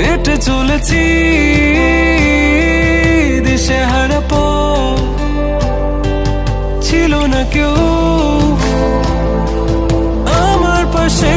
হেঁটে চলেছি দিশে হারাপ। ছিল না কেউ আমার পাশে।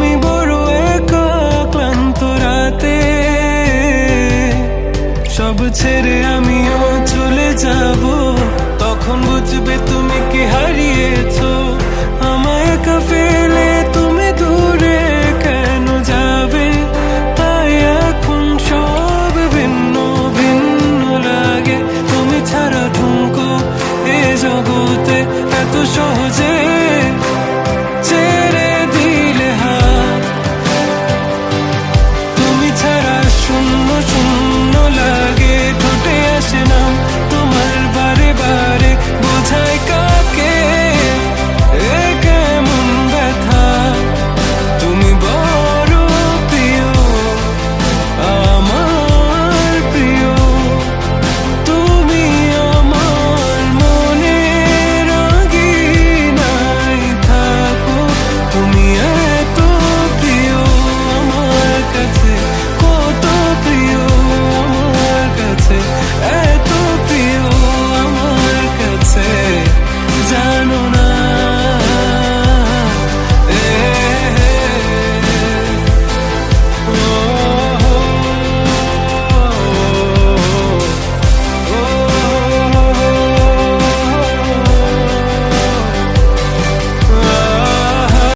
সব